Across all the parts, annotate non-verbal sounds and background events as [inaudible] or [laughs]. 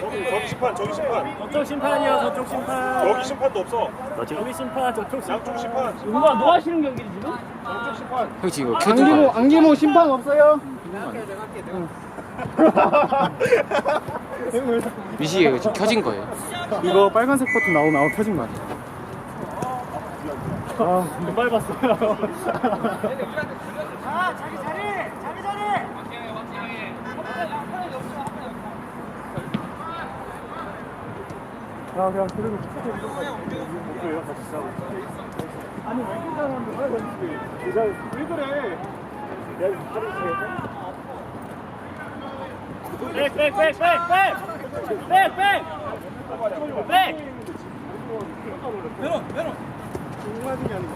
저기 저기 심판 저기 심판. 저쪽 심판이야 저쪽 심판. 여기 심판도 없어. 여기 심판 저쪽 심판. 양쪽 심판. 누가 뭐 하시는 경기지 지금? 양쪽 심판. 형 지금 이거 안기모 켜지고 안기모 심판 없어요? 미시에 이거 지금 켜진 거예요. 이거 빨간색 버튼 나오면 아웃 켜진 거 같아. 아, 금발 봤어요 아 그냥 그래도 뭐예요 같이 싸고. 아니 왜 긴장하는데 왜? 기자 왜 그래? 야 백백백백백백백 중맞은 게 아니고.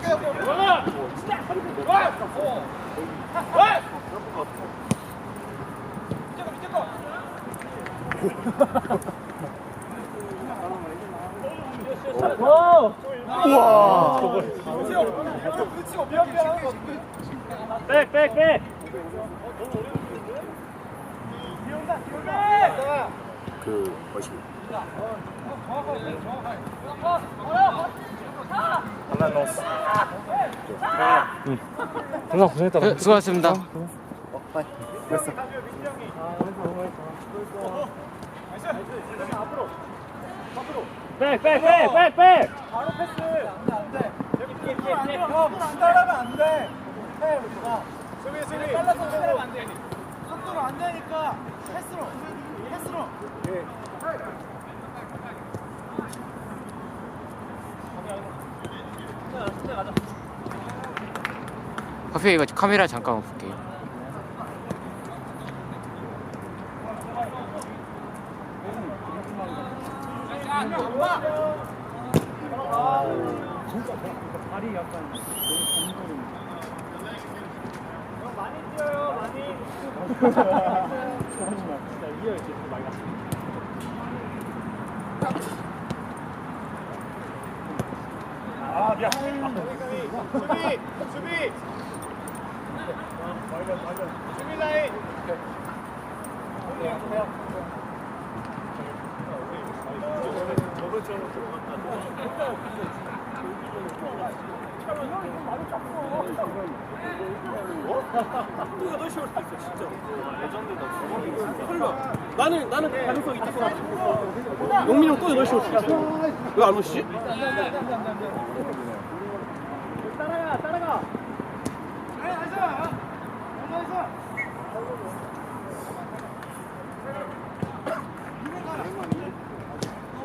백 백 백 그 뭐지 하나 넣었어 누나 고생했다. 네, 수고하셨습니다. 됐어. 백 백 백 백백 수비 수비. 커피 이거 카메라 잠깐 볼게요. 약간 너무 감소는. 많이 뛰어요 많이 하지 마. 진짜 이해 이제 많이 나. 아 미안 수비 수비 수비 라인 누가 너 쉬울 수 있어 진짜 설마 나는 나는 가능성 있다 고 용민이 형또 8시 올수 있어 왜안 오시지? 따라가 따라가. 아니 앉아 엄마 있어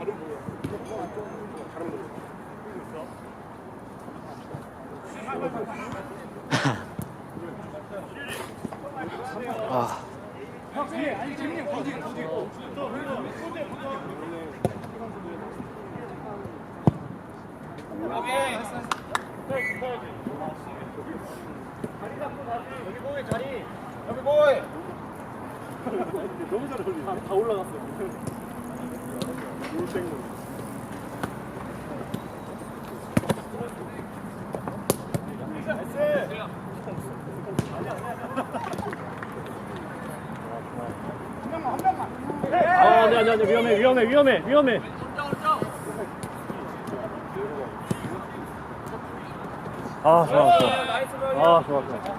아, 여기 보이 자리. 여기 보이. [laughs] 너무 잘 어울린다. 다 올라갔어 롤땡 아 위험해 위험해 위험해 위험해 아 좋아 좋아. 아 좋아 좋아.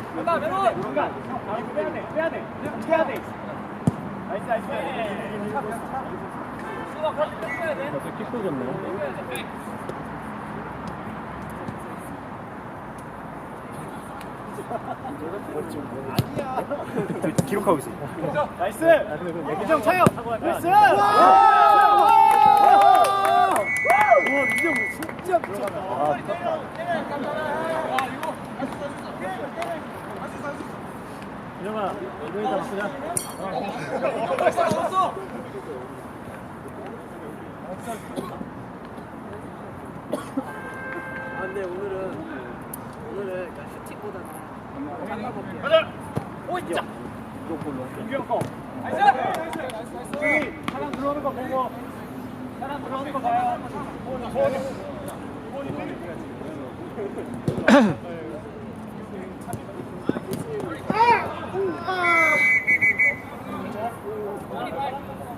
간다, 메론. 중간. 아, 빼야 돼, 빼야 돼. 빼야 돼. 나이스, 나이스. 벌써 킥 쏘졌네. 기록하고 있어. 나이스. 이정 차요. 나이스. 와, 이정 진짜 미쳤다. 이정아, 이정이 다 쓰자. 아, 근데 오늘은 오늘은 그러니까 슈팅보다 김규영 거. 나이스. 저기 사람 들어오는 거 보고. 사람 들어오는 거 봐요. [clears throat] 소원이.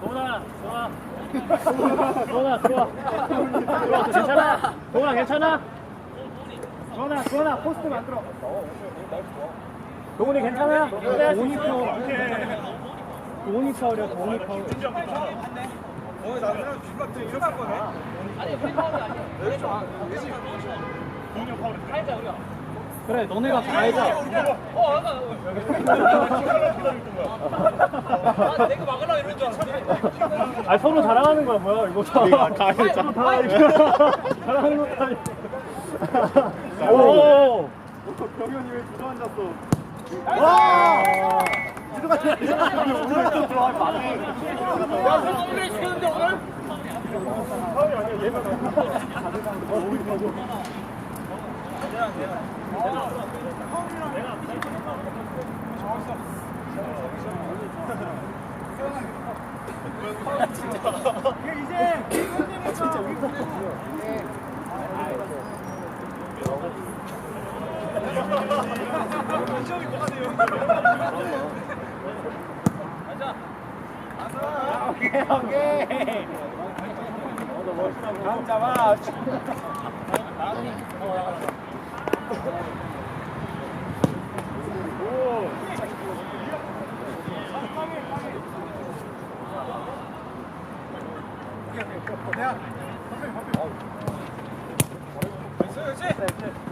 도훈아, 도훈아. 도훈아, 들어와. 들어와, 괜찮아? 도훈아, 괜찮아? 도훈아, 도훈아, 포스트 만들어. 동훈이 괜찮아요? 동훈이 파울. 동훈이 파울이야, 동훈이 파울. 그 래, 너네가 다 해줘. 내가 막으려고 이런 줄 알았어. 아, 서로 자랑하는 거야, 뭐야, 이거. 서로 자랑하니까. 자랑하는 것도 아니고. 오! 병현이 왜 주저 앉았어? 와! 이거가 오늘 또 들어와 많네. 야, 시켰는데 오늘? 사람이 아니야, 얘가 어, 우리 가고. 오케이 오케이. 감 잡아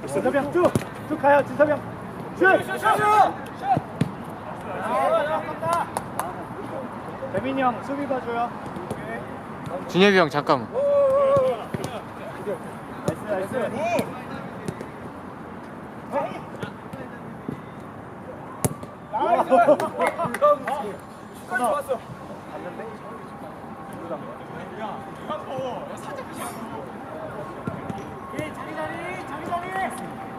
진섭이 쭉! 쭉 가요 진섭이 형 슛! 대민이 형 수비 봐줘요 준엽이 형 잠깐만. 나이스 나이스 좋았어. 자기 자리, 자기 자리.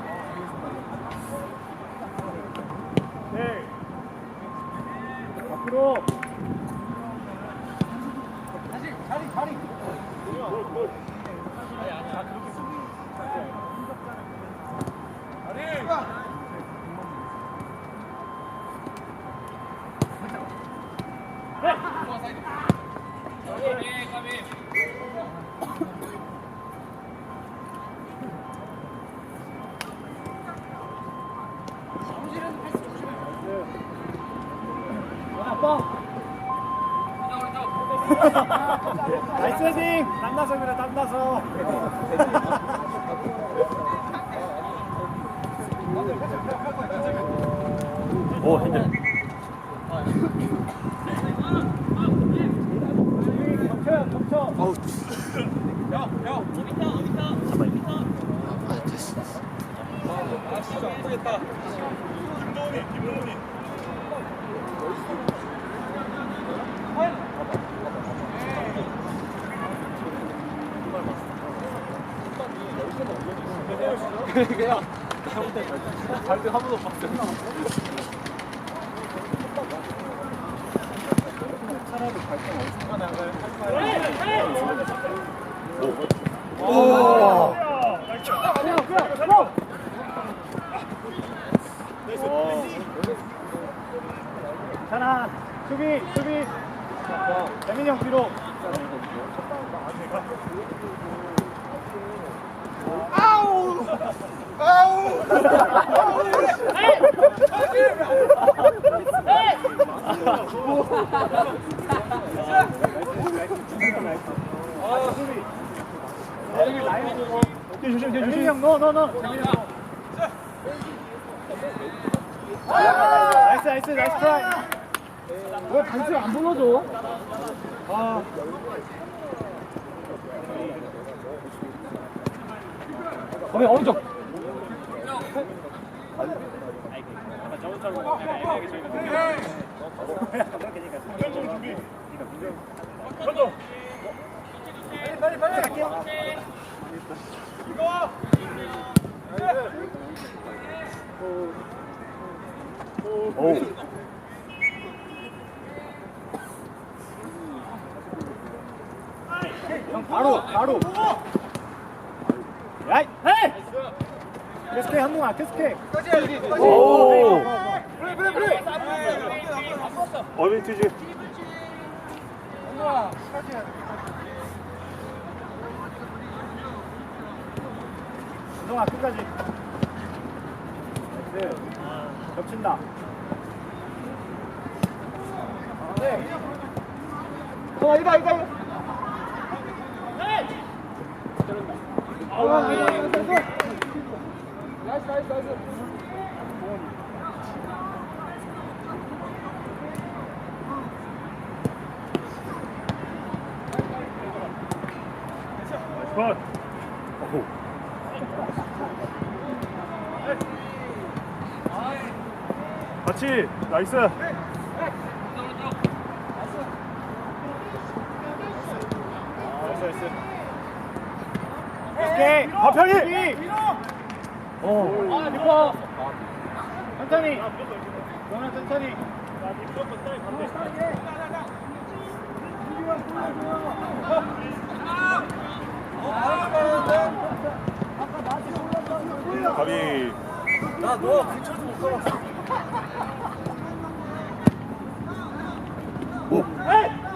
나이스 헤딩! 땀나서 그래, 땀나서. 오, 핸들. 겹쳐요, 겹쳐. 어우. 야, 야, 어디 있다, 어디 있다. 아, 됐어. 됐어. 괜찮아. 수비, 수비. 대민이 형 뒤로. 뒤에 조심, 뒤에 조심. 형, 너, 너, 너. 나이스, 나이스, 나이스 트라이. 왜 반칙 안 불러줘? 아. 어머니, 오른쪽. 오. 형 바로 바로. 야이. 헤이. 계속해 계속해. 오. 그래 그래 그래. 어벤티지. 한동아 끝까지. 네. 겹친다. 네. 어, 이다, 이다, 이다. 아, 나이스, 나이스, 나이스. 컷. 같이 나이스. 오케이. 가평이. 어. 아, 리퍼. 천천히. 영아 천천히. 가비. 나너 근처도 못 가봤어. 오.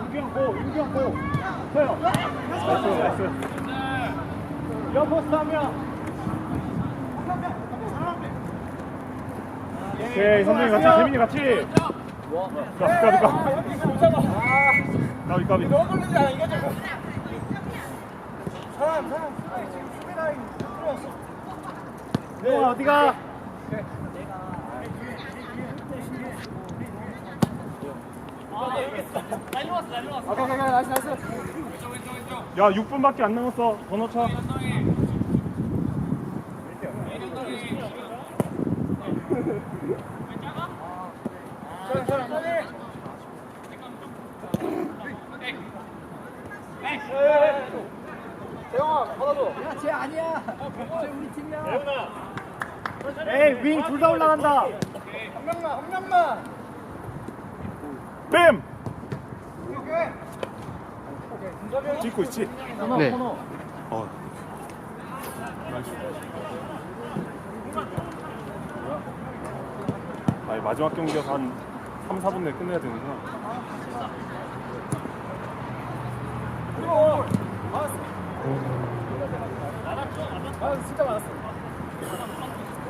윤기형 고, 윤기형 고. 서영. 나이스, 나이스. 옆포스트 한 명. 오케이, 선생님 같이, 재민이 같이. 까비, 까비, 까비. 까비, 까비. 너무 걸리지 않아, 이거 좀. 사람, 사람. 지금 수비 라인 들어왔어. 네, 어디가? 야, 6분밖에 안 남았어. 더 넣자. 에이, 윙 둘 다 올라간다. 한 명만, 한 명만. 뱀! 찍고 있지? 네. 어. 아니 마지막 경기여서 한 3, 4분 내에 끝내야 되는구나. 아, 진짜 많았어.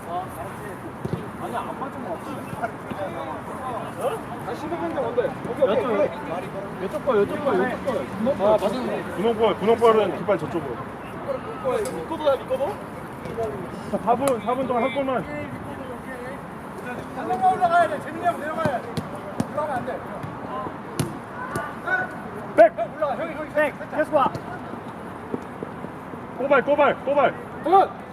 아니 안 맞은 거 없어. 뭔데? 오케이 오케이. 이쪽 거, 이쪽 거, 이쪽 거. 아 맞은 거. 분홍볼, 분홍볼은 깃발 저쪽으로. 다 이거도? 4분, 4분 동안 한 골만. 한 명만 올라가야 돼. 재민이 형 내려가야 돼. 올라가면 안 돼. 백! 올라가, 형이, 형이. 백! 계속 와. 꼬발, 꼬발, 꼬발. 꼬발!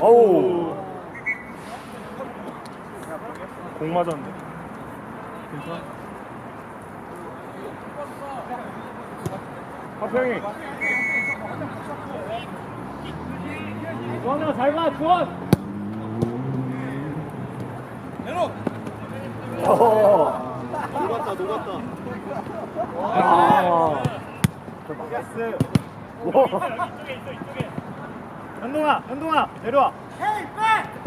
어우. 공 맞았는데. 괜찮아? 하평이. 주원아 잘 가, 주원. 내로. 녹았다, 녹았다. 아. 현동아, 현동아, 내려와.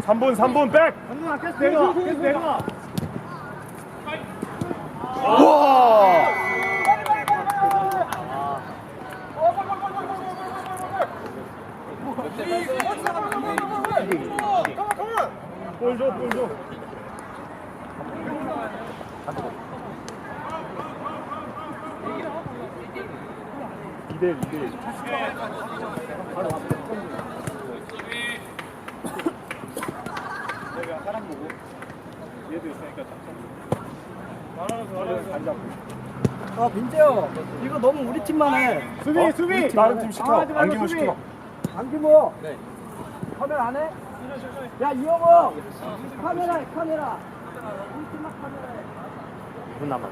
3분, 3분 백. 현동아, 계속 내려와, 계속 내려와. 와! 볼 줘, 볼 줘. 이대 이대. 내가 사람 보고 얘도 있으니까. 아 민재요 이거 너무 우리 팀만 해 수비 수비. 다른 팀 시켜. 말고 안기모. 시켜. 안기모 네 카메라 안 해? 야 이영호 카메라 해 카메라 우리 팀만 카메라 해 2분 남았.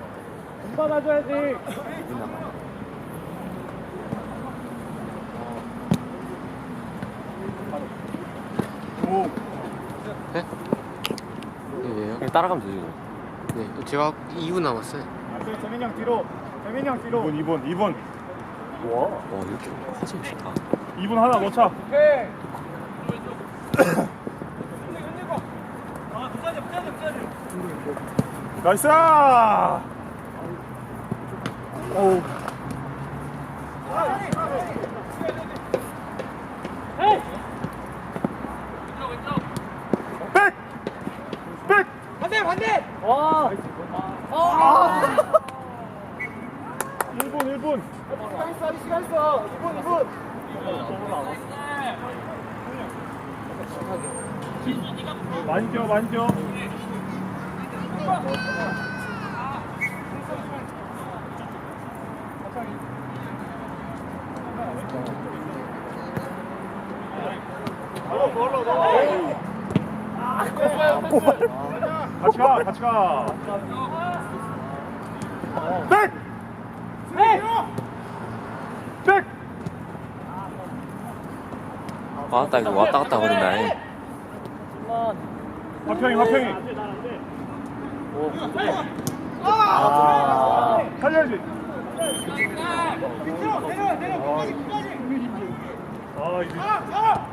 돈 받아줘야지 2분 남았. 오. 그냥 따라가면 되죠. 네, 제가 2분 남았어요. 정현이 형 뒤로 정현이 형 뒤로 2분 2분 2분. 와. 와, 이렇게 화질 좋다. 2분 하나 넣자. 나이스! 오. 백! 백! 반대 와 1분 1분. 시간 있어 시간 있어 2분 2분 많이 뛰어 많이 뛰어. 같이 가, 같이 가. 백! 백! 왔다, 이거 왔다 갔다 거린다. 화평이, 화평이. 살려야지. 아, 이제. 우왕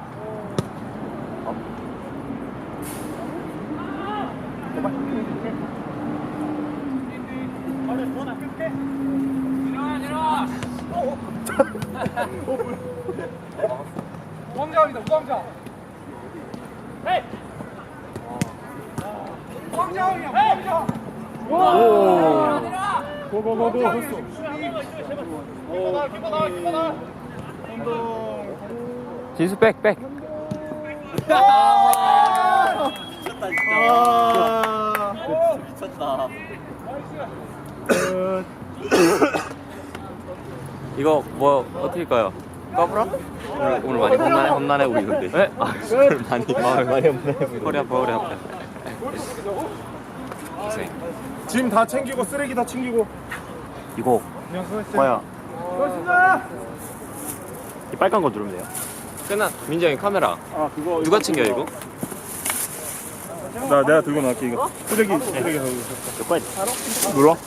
좌왕이다 우왕좌 우왕좌왕이야 우왕좌 오. 고고고고. 기뻐다 기뻐다 기뻐다. 진수 백, 백. 끝. [laughs] 이거 뭐 어떻게 할까요? 까불어? 오늘, 오늘 많이 혼나네, 혼나네 우리 근데. 네? 아, 오늘 많이 아, 많이 혼나네. 허리 아파, 허리 아파. 고생. 짐 다 챙기고 쓰레기 다 챙기고. 이거 뭐야? 이 빨간 거 누르면 돼요. 끝나. 민정이 카메라. 아 그거 누가 챙겨 이거? 나 내가 들고 나갈게 이거. 쓰레기 쓰레기 하고 있어. 빨리. 눌러.